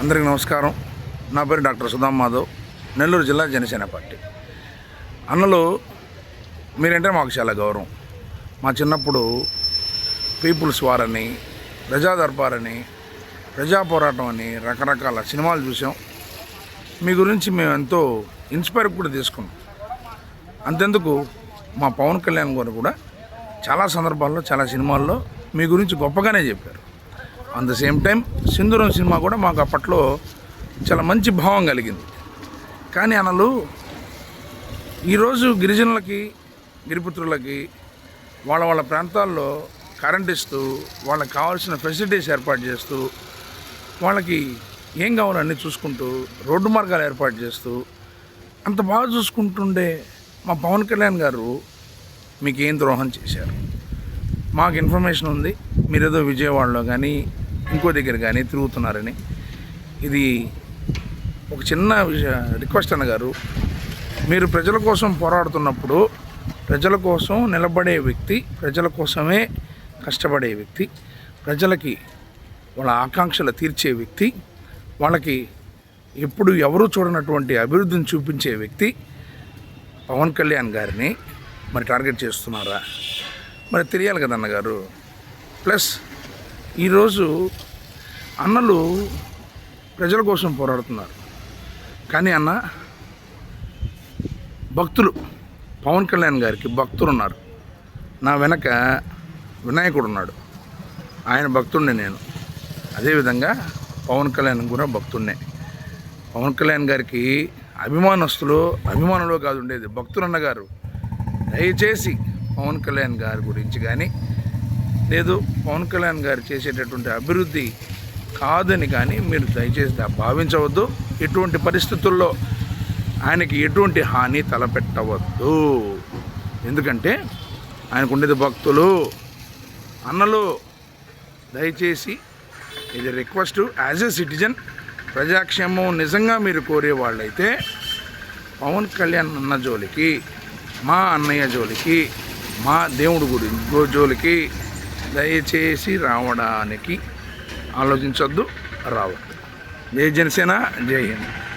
అందరికీ నమస్కారం. నా పేరు డాక్టర్ సుధాం మాధవ్. నెల్లూరు జిల్లా జనసేన పార్టీ. అన్నలు మీరంటే మాకు చాలా గౌరవం. మా చిన్నప్పుడు పీపుల్స్ వార్ అని ప్రజాదర్బార్ అని ప్రజా పోరాటం అని రకరకాల సినిమాలు చూసాం. మీ గురించి మేము ఎంతో ఇన్స్పైర్ కూడా తీసుకున్నాం. అంతెందుకు మా పవన్ కళ్యాణ్ గారు కూడా చాలా సందర్భాల్లో చాలా సినిమాల్లో మీ గురించి గొప్పగానే చెప్పారు. At the same time Sindhooram cinema కూడా మాకు అప్పట్లో చాలా మంచి భావం కలిగింది. కానీ అనలు ఈరోజు గిరిజనులకి గిరిపుత్రులకి వాళ్ళ వాళ్ళ ప్రాంతాల్లో కరెంట్ ఇస్తూ వాళ్ళకి కావాల్సిన ఫెసిలిటీస్ ఏర్పాటు చేస్తూ వాళ్ళకి ఏం కావాలన్నీ చూసుకుంటూ రోడ్డు మార్గాలు ఏర్పాటు చేస్తూ అంత బాగా చూసుకుంటుండే మా పవన్ కళ్యాణ్ గారు మీకు ఏం ద్రోహం చేశారు? మాకు ఇన్ఫర్మేషన్ ఉంది. మీరేదో విజయవాడలో కానీ ఇంకో దగ్గర కానీ తిరుగుతున్నారని. ఇది ఒక చిన్న రిక్వెస్ట్ అన్నగారు మీరు ప్రజల కోసం పోరాడుతున్నప్పుడు ప్రజల కోసం నిలబడే వ్యక్తి ప్రజల కోసమే కష్టపడే వ్యక్తి ప్రజలకి వాళ్ళ ఆకాంక్షలు తీర్చే వ్యక్తి వాళ్ళకి ఎప్పుడు ఎవరూ చూడనటువంటి అభివృద్ధిని చూపించే వ్యక్తి పవన్ కళ్యాణ్ గారిని మరి టార్గెట్ చేస్తున్నారా? మరి తెలియాలి కదా అన్నగారు. ప్లస్ ఈరోజు అన్నలు ప్రజల కోసం పోరాడుతున్నారు. కానీ అన్న భక్తులు పవన్ కళ్యాణ్ గారికి భక్తులు ఉన్నారు నా వెనక వినాయకుడు ఉన్నాడు ఆయన భక్తుడిని నేను. అదేవిధంగా పవన్ కళ్యాణ్ కూడా భక్తుడినే పవన్ కళ్యాణ్ గారికి అభిమానస్తులు అభిమానులు కాదు ఉండేది భక్తులు అన్నగారు. దయచేసి పవన్ కళ్యాణ్ గారి గురించి కానీ లేదు పవన్ కళ్యాణ్ గారు చేసేటటువంటి అభివృద్ధి కాదని కానీ మీరు దయచేసి దా- భావించవద్దు. ఎటువంటి పరిస్థితుల్లో ఆయనకి ఎటువంటి హాని తలపెట్టవద్దు. ఎందుకంటే ఆయనకు ఉండేది భక్తులు. అన్నలు దయచేసి ఇది రిక్వెస్ట్ యాజ్ ఎ సిటిజన్ ప్రజాక్షేమం నిజంగా మీరు కోరే వాళ్ళైతే పవన్ కళ్యాణ్ అన్న జోలికి మా అన్నయ్య జోలికి మా దేవుడు గుడి గోజోలికి దయచేసి రావడానికి ఆలోచించొద్దు రావద్దు. జై జనసేన జై హింద్.